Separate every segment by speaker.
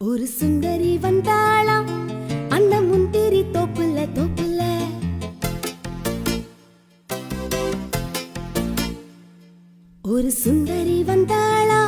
Speaker 1: ஒரு சுந்தரி வந்தாளாம் அந்த முந்திரி தோப்புல தோப்புல. ஒரு சுந்தரி வந்தாளாம்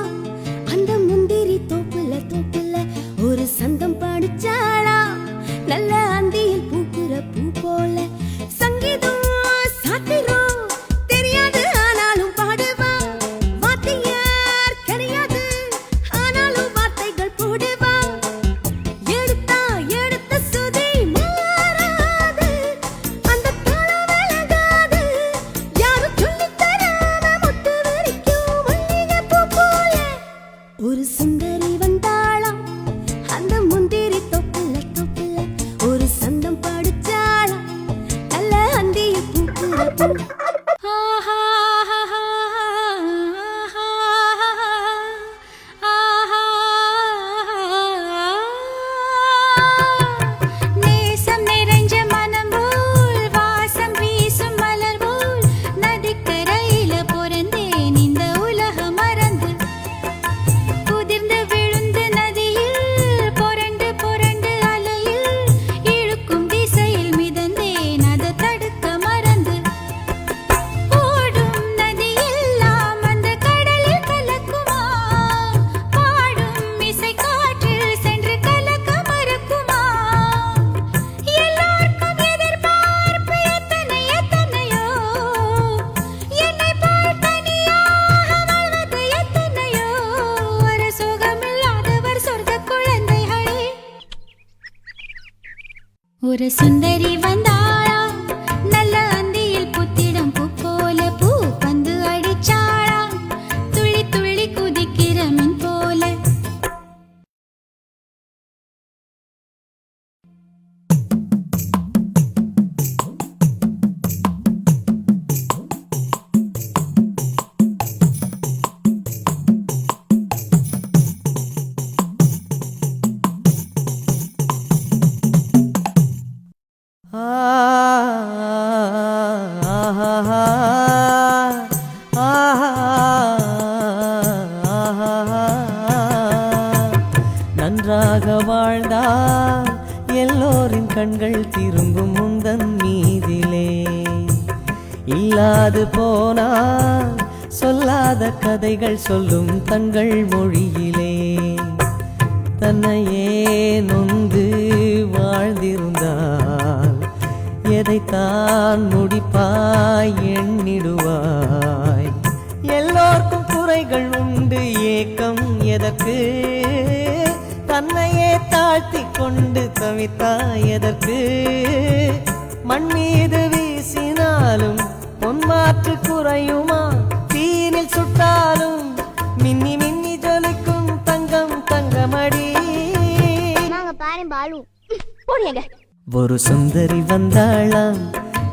Speaker 1: ஒரு சுந்தரி வந்தாளாம். அந்த முந்திரி தொப்புல தொப்புல ஒரு சந்தம் படிச்சாளாம். நல்ல அந்திய பூக்குற
Speaker 2: ஒரு சுந்தரி வந்தா
Speaker 3: நன்றாக வாழ்ந்தால் எல்லோரின் கண்கள் திரும்பும் முந்தன் மீதிலே. இல்லாது போனால் சொல்லாத கதைகள் சொல்லும் தங்கள் மொழியிலே. தன்னையே நொந்து வாழ்ந்திருந்தால் எதைத்தான் முடிப்பாய் எண்ணிடுவாய்? எல்லோர்க்கும் குறைகள் உண்டு ஏக்கம் எதற்கு? தன்னையே தாழ்த்தி கொண்டு தவித்தாய் எதற்கு? மண் மீது வீசினாலும் பொன்மாற்று குறையுமா? தீனில் சுட்டாலும் மின்னி மின்னி ஜொலிக்கும் தங்கம் தங்கமடி. ஒரு சுந்தரி வந்தாளாம்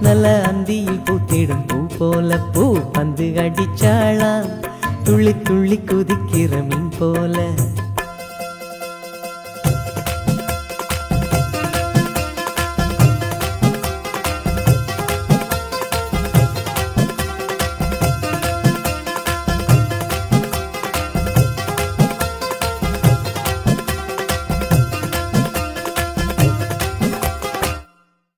Speaker 3: நல்ல அந்தியில் பூத்திடும் பூ போல பூ பந்து அடிச்சாளாம். துள்ளி துள்ளி குதிக்கிற மின் போல